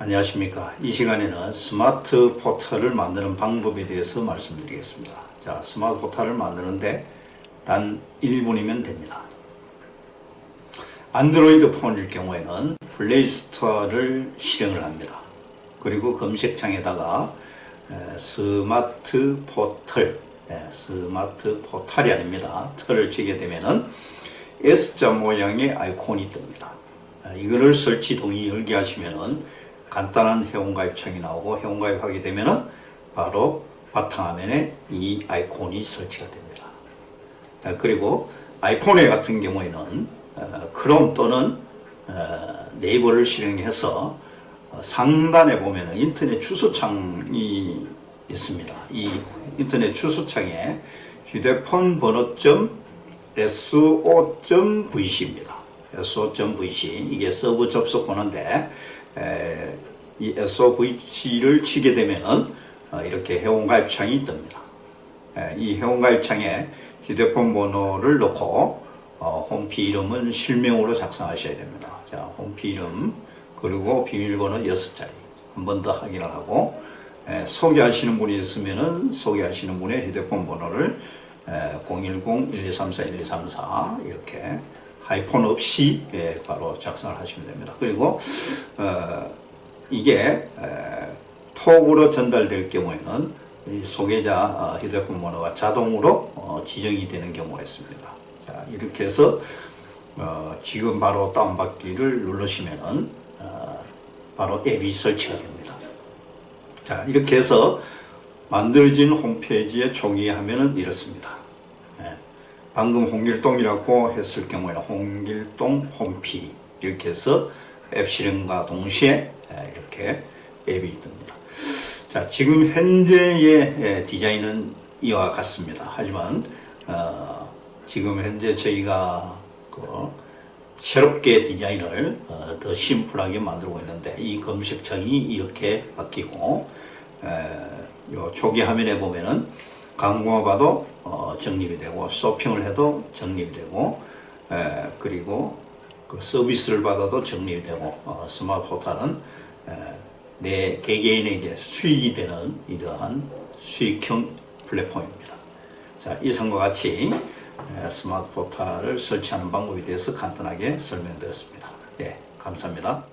안녕하십니까. 이 시간에는 스마트 포털을 만드는 방법에 대해서 말씀드리겠습니다. 자, 스마트 포털을 만드는데 단 1분이면 됩니다. 안드로이드 폰일 경우에는 플레이스토어를 실행을 합니다. 그리고 검색창에다가 에, 스마트 포털, 예, 스마트 포털이 아닙니다. 털을 치게 되면은 S자 모양의 아이콘이 뜹니다. 아, 이거를 설치 동의 열기 하시면은 간단한 회원가입창이 나오고 회원가입하게 되면은 바로 바탕화면에 이 아이콘이 설치가 됩니다. 아, 그리고 아이폰에 같은 경우에는 어, 크롬 또는 어, 네이버를 실행해서 어, 상단에 보면은 인터넷 주소창이 있습니다. 이 인터넷 주소창에 휴대폰 번호점 so.vc입니다. so.vc 이게 서버 접속 번호인데 에, 이 SOVC를 치게 되면은 어, 이렇게 회원가입창이 뜹니다. 에, 이 회원가입창에 휴대폰 번호를 넣고 어, 홈피 이름은 실명으로 작성하셔야 됩니다. 자, 홈피 이름 그리고 비밀번호 6자리 한 번 더 확인을 하고 에, 소개하시는 분이 있으면은 소개하시는 분의 휴대폰 번호를 010-1234-1234 이렇게 하이폰 없이 예, 바로 작성을 하시면 됩니다. 그리고 어, 이게 에, 톡으로 전달될 경우에는 이 소개자 어, 휴대폰 번호가 자동으로 어, 지정이 되는 경우가 있습니다. 자 이렇게 해서 어, 지금 바로 다운받기를 누르시면은 어, 바로 앱이 설치가 됩니다. 자 이렇게 해서 만들어진 홈페이지의 총기 화면은 이렇습니다. 예. 방금 홍길동이라고 했을 경우에는 홍길동 홈피 이렇게 해서 앱 실행과 동시에 예, 이렇게 앱이 뜹니다. 자, 지금 현재의 예, 디자인은 이와 같습니다. 하지만 어, 지금 현재 저희가 그 새롭게 디자인을 어, 더 심플하게 만들고 있는데 이 검색창이 이렇게 바뀌고 에, 요 초기 화면에 보면은 광고만 봐도 어, 정립이 되고 쇼핑을 해도 정립이 되고 에, 그리고 그 서비스를 받아도 정립이 되고 어, 스마트 포탈은 에, 내 개개인에게 수익이 되는 이러한 수익형 플랫폼입니다. 자, 이상과 같이 에, 스마트 포탈을 설치하는 방법에 대해서 간단하게 설명드렸습니다. 네, 감사합니다.